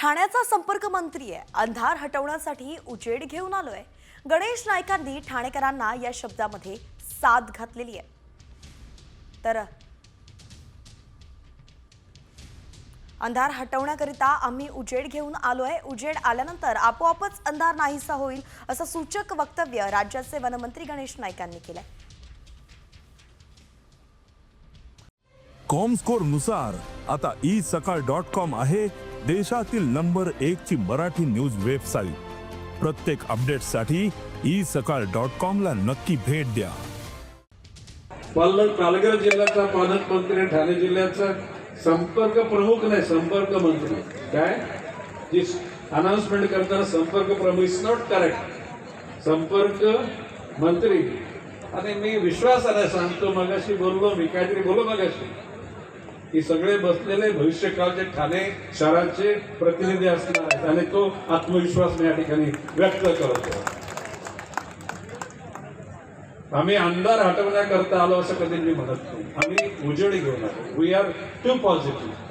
ठाण्याचा संपर्क मंत्री आहे. अंधार हटवण्यासाठी उजेड घेऊन आलोय. गणेश नायकांनी ठाणेकरांना या शब्दामध्ये साथ घातलेली आहे. तर अंधार हटवण्याकरिता आम्ही उजेड घेऊन आलोय. उजेड आल्यानंतर आपोआपच अंधार नाहीसा होईल असं सूचक वक्तव्य राज्याचे वनमंत्री गणेश नाईकांनी केलंय. कॉमस्कोरनुसार आता ई सकाळ डॉट कॉम आहे. देशातील नंबर एक ची मराठी न्यूज वेबसाईट. प्रत्येक अपडेटसाठी ई सकाळ डॉट कॉम ला नक्की भेट द्या. पालघर पालघर जिल्ह्याचा पालकमंत्री ठाणे जिल्ह्याचा संपर्क प्रमुख नाही संपर्क मंत्री. काय? जी अनाउन्समेंट करताना संपर्क प्रमुख इज नॉट करेक्ट संपर्क मंत्री. आणि मी विश्वासाने सांगतो मगाशी बोललो मी काहीतरी बोललो मगाशी. की सगळे बसलेले भविष्यकाळचे ठाणे शहराचे प्रतिनिधी असणार आहेत आणि तो आत्मविश्वास मी या ठिकाणी व्यक्त करतो. आम्ही अंधार हटवण्याकरता आलो असं कधी मी म्हणत नाही. आम्ही उजेडी घेऊन आलो वी आर टू पॉझिटिव्ह